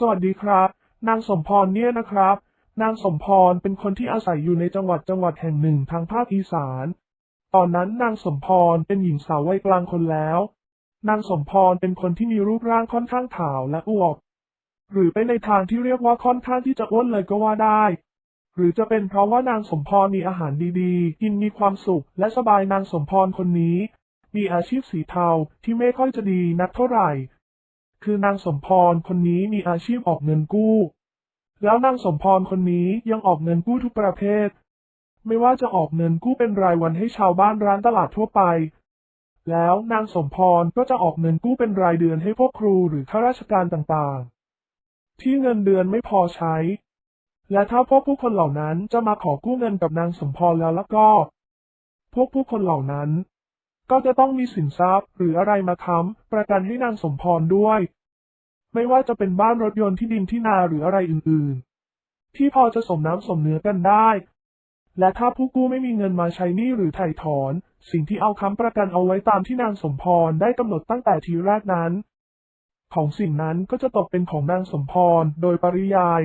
สวัสดีครับ นางสมพรเนี่ยนะครับ นางสมพรเป็นคนที่อาศัยอยู่ในจังหวัดจังหวัดแห่งหนึ่งทางภาคอีสาน ตอนนั้นนางสมพรเป็นหญิงสาววัยกลางคนแล้ว นางสมพรเป็นคนที่มีรูปร่างค่อนข้างขาวและอวบหรือไปในทางที่เรียกว่าค่อนข้างที่จะอ้วนเลยก็ว่าได้ หรือจะเป็นเพราะว่านางสมพรมีอาหารดีๆ กินมีความสุข และสบายนางสมพรคนนี้ มีอาชีพสีเทาที่ไม่ค่อยจะดีนักเท่าไหร่ คือนางสมพรคนนี้มีอาชีพออกเงินกู้ แล้วนางสมพรคนนี้ยังออกเงินกู้ทุกประเภท ไม่ว่าจะออกเงินกู้เป็นรายวันให้ชาวบ้านร้านตลาดทั่วไป แล้วนางสมพรก็จะออกเงินกู้เป็นรายเดือนให้พวกครูหรือข้าราชการต่างๆ ที่เงินเดือนไม่พอใช้ และถ้าพวกผู้คนเหล่านั้นจะมาขอกู้เงินกับนางสมพรแล้วแล้วก็ พวกผู้คนเหล่านั้น ก็จะต้องมีสินทรัพย์ หรืออะไรมาค้ำประกันให้นางสมพรด้วย ไม่ว่าจะเป็นบ้านรถยนต์ที่ดินที่นาหรืออะไรอื่นๆ ที่พอจะสมน้ำสมเนื้อกันได้ และถ้าผู้กู้ไม่มีเงินมาใช้หนี้หรือไถ่ถอน สิ่งที่เอาค้ำประกันเอาไว้ตามที่นางสมพรได้กำหนดตั้งแต่ทีแรกนั้น ของสิ่งนั้นก็จะตกเป็นของนางสมพรโดยปริยาย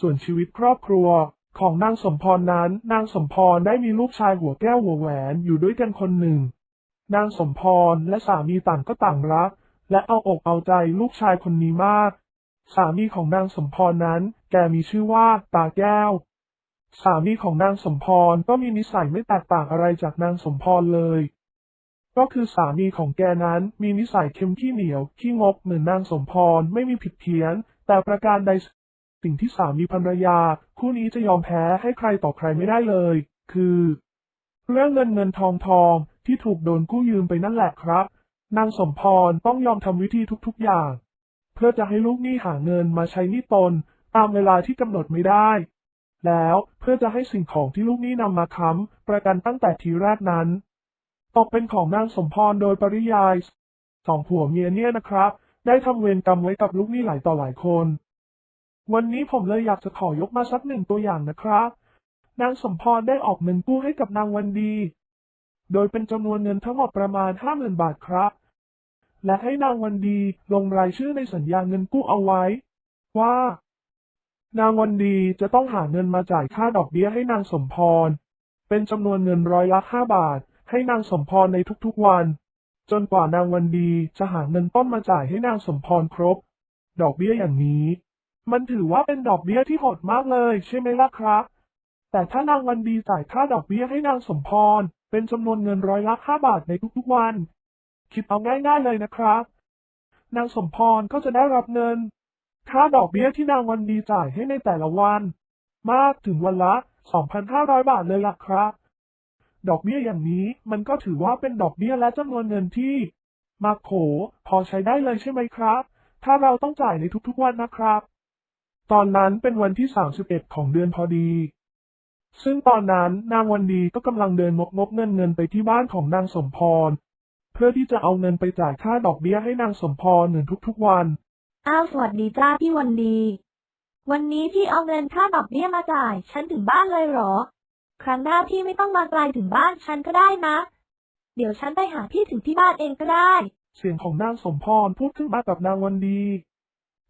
ส่วนชีวิตครอบครัวของนางสมพรนั้น นางสมพรได้มีลูกชายหัวแก้วหัวแหวนอยู่ด้วยกันคนหนึ่ง นางสมพรและสามีต่างก็ต่างรัก และเอาอกเอาใจลูกชายคนนี้มาก สามีของนางสมพรนั้น แกมีชื่อว่าตาแก้ว สามีของนางสมพรก็มีนิสัยไม่แตกต่างอะไรจากนางสมพรเลย ก็คือสามีของแกนั้นมีนิสัยเค็มขี้เหนียวขี้งกเหมือนนางสมพรไม่มีผิดเพี้ยน แต่ประการใดสิ่งที่สามีภรรยา คู่นี้จะยอมแพ้ให้ใครต่อใครไม่ได้เลย คือ เรื่องเงินเงินทองทอง ที่ถูกโดนกู้ยืมไปนั่นแหละครับ นางสมพรต้องยอมทำวิธีทุกๆอย่าง เพื่อจะให้ลูกหนี้หาเงินมาใช้หนี้ตนตามเวลาที่กำหนดไม่ได้ แล้วเพื่อจะให้สิ่งของที่ลูกหนี้นำมาค้ำประกันตั้งแต่ทีแรกนั้น ตกเป็นของนางสมพรโดยปริยายสองผัวเมียเนี่ยนะครับ ได้ทำเวรกรรมไว้กับลูกหนี้หลายต่อหลายคน วันนี้ผมเลยอยากจะขอยกมาสักหนึ่งตัวอย่างนะครับ นางสมพรได้ออกเงินกู้ให้กับนางวันดี โดยเป็นจำนวนเงินทั้งหมดประมาณห้าหมื่นบาทครับ และให้นางวันดีลงรายชื่อในสัญญาเงินกู้เอาไว้ ว่า นางวันดีจะต้องหาเงินมาจ่ายค่าดอกเบี้ยให้นางสมพร เป็นจำนวนเงินร้อยละห้าบาท ให้นางสมพรในทุกๆวัน จนกว่านางวันดีจะหาเงินต้นมาจ่ายให้นางสมพรครบ ดอกเบี้ยอย่างนี้ มันถือว่าเป็นดอกเบี้ยที่โหดมากเลยใช่ไหมล่ะครับ แต่ถ้านางวันดีจ่ายค่าดอกเบี้ยให้นางสมพร เป็นจำนวนเงินร้อยละห้าบาทในทุกๆวัน คิดเอาง่ายๆเลยนะครับ นางสมพรก็จะได้รับเงิน ค่าดอกเบี้ยที่นางวันดีจ่ายให้ในแต่ละวัน มากถึงวันละ 2,500 บาทเลยล่ะครับ ดอกเบี้ยอย่างนี้มันก็ถือว่าเป็นดอกเบี้ยและจำนวนเงินที่มากโขพอใช้ได้เลยใช่ไหมครับ ถ้าเราต้องจ่ายในทุกๆวันนะครับ ตอนนั้นเป็นวันที่ 31 ของเดือนพอดี ซึ่งตอนนั้นนางวันดีก็กำลังเดินงกงกเงินเงินไปที่บ้านของนางสมพร เพื่อที่จะเอาเงินไปจ่ายค่าดอกเบี้ยให้นางสมพรเหมือนทุกๆวัน อ้าวสวัสดีจ้าพี่วันดี วันนี้พี่เอาเงินค่าดอกเบี้ยมาจ่าย ฉันถึงบ้านเลยเหรอ ครั้งหน้าพี่ไม่ต้องมาไกลถึงบ้านฉันก็ได้นะ เดี๋ยวฉันไปหาพี่ถึงที่บ้านเองก็ได้ เสียงของนางสมพรพูดขึ้นมากับนางวันดี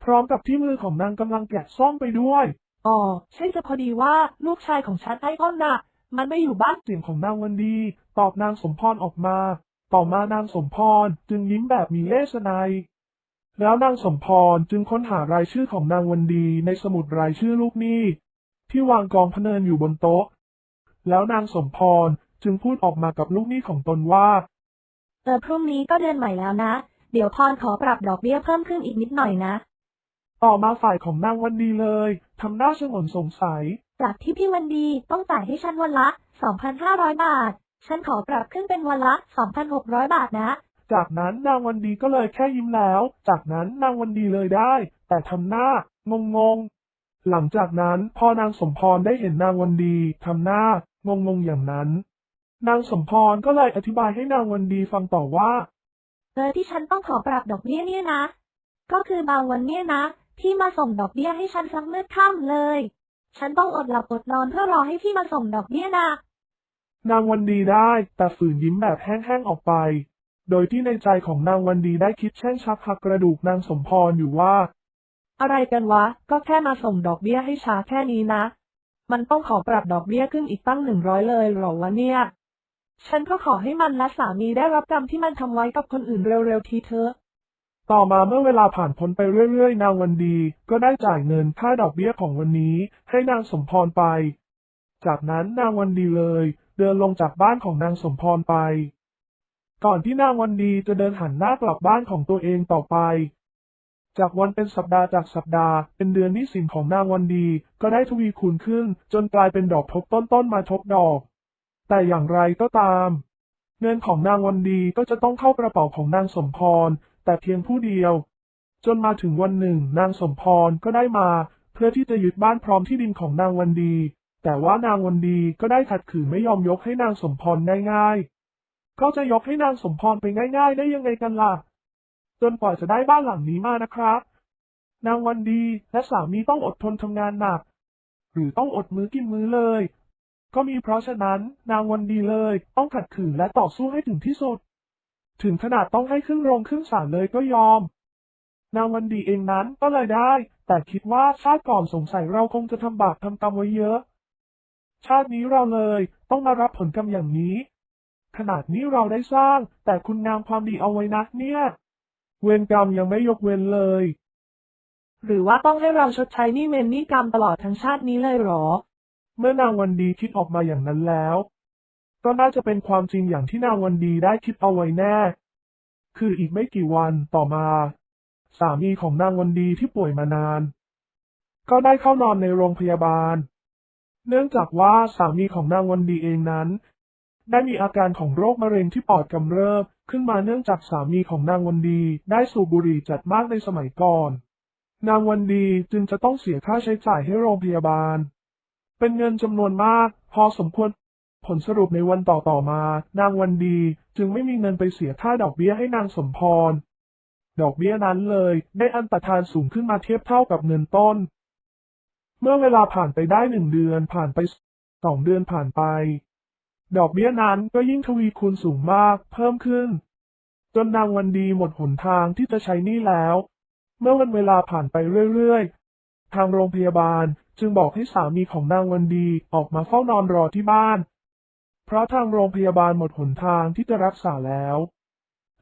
พร้อมกับที่มือของนางกำลังแกะซ่อมไปด้วย อ๋อใช่จะพอดีว่าลูกชายของฉันไอ้อ้อนน่ะ มันไม่อยู่บ้านเสียงของนางวันดี ตอบนางสมพรออกมา ต่อมานางสมพรจึงยิ้มแบบมีเลสไนยแล้วนางสมพรจึงค้นหารายชื่อของนางวันดีในสมุดรายชื่อลูกหนี้ที่วางกองพเนินอยู่บนโต๊ะ แล้วนางสมพรจึงพูดออกมากับลูกหนี้ของตนว่า เออพรุ่งนี้ก็เดือนใหม่แล้วนะ เดี๋ยวพรขอปรับดอกเบี้ยเพิ่มขึ้นอีกนิดหน่อยนะ ต่อมาฝ่ายของนางวันดีเลยทำหน้าชงนสงสัยจากที่พี่วันดีต้องจ่ายให้ฉันวันละ 2,500 บาท ฉันขอปรับขึ้นเป็นวันละ 2,600 บาทนะ จากนั้นนางวันดีก็เลยแค่ยิ้มแล้ว จากนั้นนางวันดีเลยได้ แต่ทำหน้างงงๆหลังจากนั้นพอนางสมพรได้เห็นนางวันดีทำหน้างงงๆอย่างนั้น นางสมพรก็เลยอธิบายให้นางวันดีฟังต่อว่าเออที่ฉันต้องขอปรับดอกเบี้ยเนี่ยนะ ก็คือบางวันเนี่ยนะ ที่มาส่งดอกเบี้ยให้ฉันสักมืดค่ำเลย ฉันต้องอดหลับอดนอนเพื่อรอให้พี่มาส่งดอกเบี้ยนะ นางวันดีได้ แต่ฝืนยิ้มแบบแห้งๆออกไป โดยที่ในใจของนางวันดีได้คิดแช่งชักหักกระดูกนางสมพรอยู่ว่า อะไรกันวะ ก็แค่มาส่งดอกเบี้ยให้ช้าแค่นี้นะ มันต้องขอปรับดอกเบี้ยขึ้นอีกตั้งหนึ่งร้อยเลยเหรอวะเนี่ย ฉันก็ขอให้มันและสามีได้รับกรรมที่มันทำไว้กับคนอื่นเร็วๆทีเถอะ ต่อมาเมื่อเวลาผ่านพ้นไปเรื่อยๆ นางวันดี ก็ได้จ่ายเงินค่าดอกเบี้ยของวันนี้ ให้นางสมพรไป จากนั้นนางวันดีเลย เดินลงจากบ้านของนางสมพรไป ก่อนที่นางวันดีจะเดินหันหน้ากลับบ้านของตัวเองต่อไป จากวันเป็นสัปดาห์จากสัปดาห์ เป็นเดือนนี้สินของนางวันดี ก็ได้ทวีคูณขึ้น จนกลายเป็นดอกทบต้นต้นมาทบดอก แต่อย่างไรก็ตามเงินของนางวันดีก็จะต้องเข้ากระเป๋าของนางสมพร แต่เพียงผู้เดียว จนมาถึงวันหนึ่ง นางสมพรก็ได้มา เพื่อที่จะยึดบ้านพร้อมที่ดินของนางวันดี แต่ว่านางวันดีก็ได้ขัดขืนไม่ยอมยกให้นางสมพรง่ายๆก็จะยกให้นางสมพรไปง่ายๆ ได้ยังไงกันล่ะ จนกว่าจะได้บ้านหลังนี้มานะครับ นางวันดีและสามีต้องอดทนทำงานหนัก หรือต้องอดมื้อกินมื้อเลย ก็มีเพราะฉะนั้น นางวันดีเลย ต้องขัดขืนและต่อสู้ให้ถึงที่สุด ถึงขนาดต้องให้ขึ้นโรงขึ้นศาลเลยก็ยอม นางวันดีเองนั้นก็เลยได้ แต่คิดว่าชาติก่อนสงสัยเราคงจะทำบาปทำกรรมไว้เยอะ ชาตินี้เราเลยต้องมารับผลกรรมอย่างนี้ ขนาดนี้เราได้สร้าง แต่คุณงามความดีเอาไว้นะเนี่ย เวรกรรมยังไม่ยกเว้นเลย หรือว่าต้องให้เราชดใช้หนี้เวรหนี้กรรมตลอดทั้งชาตินี้เลยเหรอ เมื่อนางวันดีคิดออกมาอย่างนั้นแล้ว ก็น่าจะเป็นความจริงอย่างที่นางวันดีได้คิดเอาไว้แน่ คืออีกไม่กี่วันต่อมา สามีของนางวันดีที่ป่วยมานาน ก็ได้เข้านอนในโรงพยาบาล เนื่องจากว่าสามีของนางวันดีเองนั้น ได้มีอาการของโรคมะเร็งที่ปอดกำเริบขึ้นมาเนื่องจากสามีของนางวันดีได้สูบบุหรี่จัดมากในสมัยก่อน นางวันดีจึงจะต้องเสียค่าใช้จ่ายให้โรงพยาบาล เป็นเงินจำนวนมาก พอสมควร ผลสรุปในวันต่อต่อมา นางวันดีจึงไม่มีเงินไปเสียค่าดอกเบี้ยให้นางสมพร ดอกเบี้ยนั้นเลยได้อันตรธานสูงขึ้นมาเทียบเท่ากับเงินต้น เมื่อเวลาผ่านไปได้หนึ่งเดือนผ่านไปสองเดือนผ่านไป ดอกเบี้ยนั้นก็ยิ่งทวีคูณสูงมากเพิ่มขึ้น จนนางวันดีหมดหนทางที่จะใช้หนี้แล้ว เมื่อวันเวลาผ่านไปเรื่อยๆ ทางโรงพยาบาลจึงบอกให้สามีของนางวันดีออกมาเฝ้านอนรอที่บ้าน เพราะทางโรงพยาบาลหมดหนทางที่จะรักษาแล้ว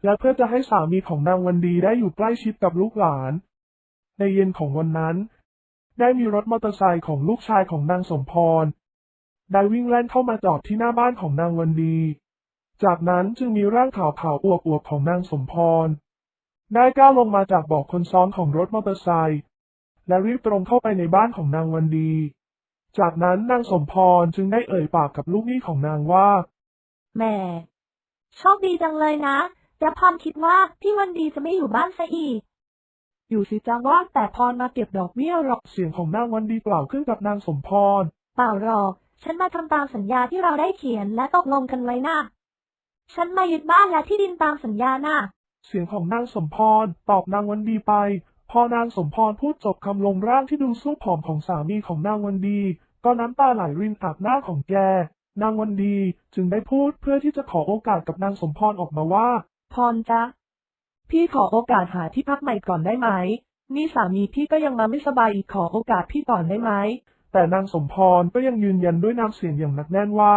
และเพื่อจะให้สามีของนางวันดีได้อยู่ใกล้ชิดกับลูกหลาน ในเย็นของวันนั้น ได้มีรถมอเตอร์ไซค์ของลูกชายของนางสมพร ได้วิ่งแล่นเข้ามาจอดที่หน้าบ้านของนางวันดี จากนั้นจึงมีร่างขาวขาวๆอวบๆของนางสมพร ได้ก้าวลงมาจากเบาะคนซ้อนของรถมอเตอร์ไซค์และรีบตรงเข้าไปในบ้านของนางวันดี จากนั้นนางสมพรจึงได้เอ่ยปากกับลูกหนี้ของนางว่า แหม่โชคดีจังเลยนะจะพรคิดว่าพี่วันดีจะไม่อยู่บ้านซะอีก อยู่สิจังว่าแต่พรมาเก็บดอกเบี้ยหรอกเสียงของนางวันดีกล่าวขึ้นกับนางสมพร เปล่าหรอก ฉันมาทำตามสัญญาที่เราได้เขียนและตกลงกันไว้นะฉันมายึดบ้านและที่ดินตามสัญญานะเสียงของนางสมพรตอบนางวันดีไป พอนางสมพรพูดจบคำลงร่างที่ดูสู้ผอมของสามีของนางวันดี ก็น้ำตาไหลรินอาบหน้าของแก นางวันดีจึงได้พูดเพื่อที่จะขอโอกาสกับนางสมพรออกมาว่า พรจ๊ะ พี่ขอโอกาสหาที่พักใหม่ก่อนได้ไหม นี่สามีพี่ก็ยังมาไม่สบายอีกขอโอกาสพี่ก่อนได้ไหม แต่นางสมพรก็ยังยืนยันด้วยน้ำเสียงอย่างหนักแน่นว่า